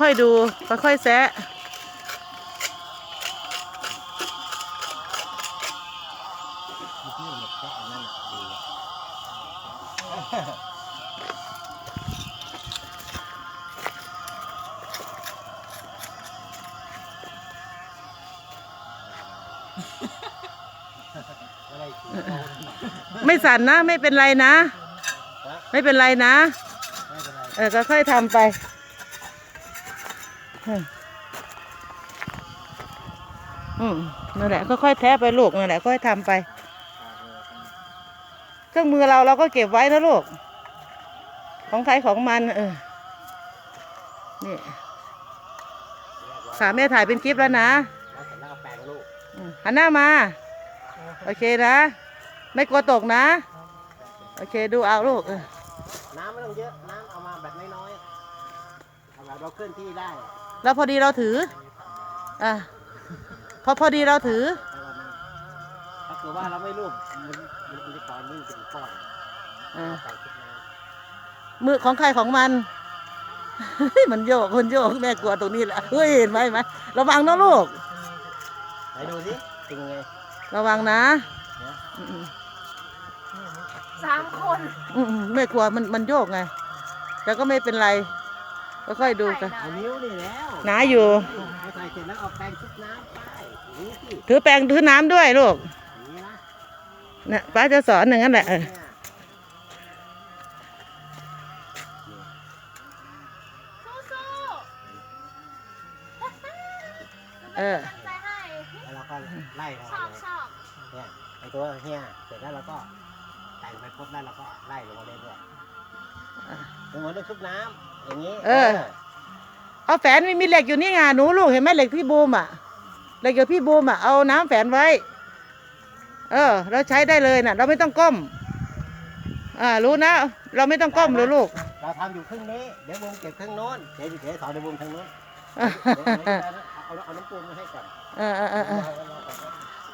ค่อยดู ค่อยๆแซะมีที่เหล็กแทรกอันนั้นน่ะดีอะไรที่เราไม่สั่นนะ ไม่เป็นไรนะ ไม่เป็นไรนะไม่เป็นไรเออก็ค่อยทำไปอืมอืมนั่นแหละก็ค่อยๆแทะไปลูกนั่นแหละค่อยทำไป เครื่องมือเราเราก็เก็บไว้นะลูก ของใครของมัน เออ นี่ค่ะแม่ถ่ายเป็นคลิปแล้วนะแล้วเสร็จแล้วก็แปรงลูกอืมหันหน้ามา โอเคนะ ไม่กลัวตกนะ โอเคดูเอาลูกเออ น้ำไม่ต้องเยอะน้ำเอามาแบบน้อยๆเอาแบบเราเคลื่อนที่ได้แล้วพอดีเราถือ อะพอพอดีเราถือถ้าเกิดว่าเราไม่รูปมันมันจะก่อนนี่เป็นก้อนอ่าใส่ชุดน้มือของใครของมัน มันโยกคนโยกแม่กลัวตรงนี้แหละเฮ้ยเห็นไหมเห็นไหมระวังนะลูกำไหนดูสิเป็นยังไง ระวังนะเนี่ยอืม สามคนอืมอืมแม่กลัวมันมันโยกไง แต่ก็ไม่เป็นไรค่อยๆดูกันเอานิ้วนี่แล้วหนาอยู่พอใส่เสร็จแล้วเอาแปรงชุบน้ำไปอย่างนี้สิถือแปรงถือน้ำด้วยลูกอย่างนี้นะเนี่ยป้าจะสอนอย่างนั้นแหละเออเนี่ยสู้เออๆตั้งใจให้แล้วเราก็ไล่ลงชมาอบเลยชอบเนี่ยไอตัวเฮียเสร็จแล้วเราก็ แต่งไปปุ๊บแล้วเราก็ไล่ลงมาเรื่อยๆเหมือนเราชุบน้ำอย่างนี้เออ เอาแฝนมีมีเหล็กอยู่นี่ไงหนูลูกเห็นไหมเหล็กพี่บูมอะเหล็กอยู่พี่บูมอะเอาน้ำแฝนไว้ เออ เราใช้ได้เลยน่ะ เราไม่ต้องก้ม อ่า รู้นะ เราไม่ต้องก้มเลยลูก เราทำอยู่ครึ่งนี้ เดี๋ยววงเก็บครึ่งโน้นเดี๋ยวเดี๋ยวสอนในวงทางโน้นเออเดี๋ยวเดี๋ยวเอาเอาน้ำปูนมาให้ก่อนเออเออเออเออ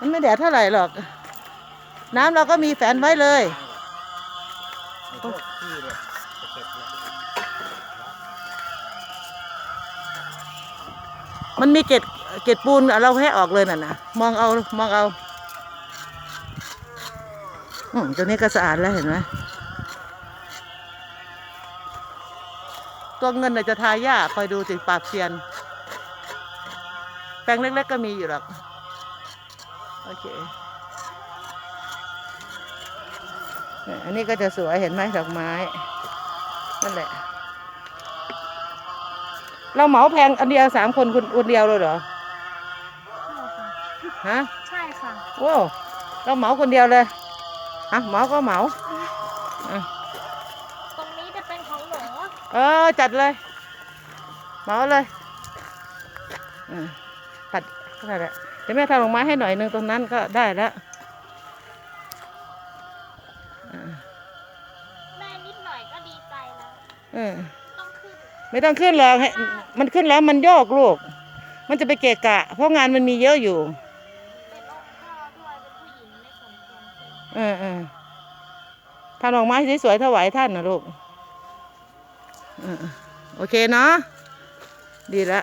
มันไม่แดดเท่าไหร่หรอก น้ำเราก็มีแฝนไว้เลย มันมีเกล็ดเกล็ดปูนเราให้ออกเลยน่ะนะมองเอามองเอาอืมตัวนี้ก็สะอาดแล้วเห็นไหมตัวเงินน่ะจะทาหญ้าคอยดูสิปาบเซียน แปลงเล็กๆก็มีอยู่หรอก โอเค อันนี้ก็จะสวยเห็นไหมดอกไม้ นั่นแหละ เราเหมาแพงอันเดียวสามคนคนคนเดียวเลยเหรอ ฮะ ใช่ค่ะโว้เราเหมาคนเดียวเลยฮะเหมาก็เหมาอะตรงนี้จะเป็นของหนูเออ จัดเลย เหมาเลยอะตัดขนาดนั้นเดี๋ยวแม่ทำดอกไม้ให้หน่อยหนึงตรงนั้นก็ได้แล้ว เออต้องขึ้นไม่ต้องขึ้นหรอกให้มันขึ้นแล้วมันโยกลูก มันจะไปเกะกะ เพราะงานมันมีเยอะอยู่เป็นองค์พ่อด้วยเป็นผู้หญิงไม่สมควรขึ้นเออเออทำดอกไม้สวยๆถวายท่านนะลูกเออโอเคเนาะ ดีละ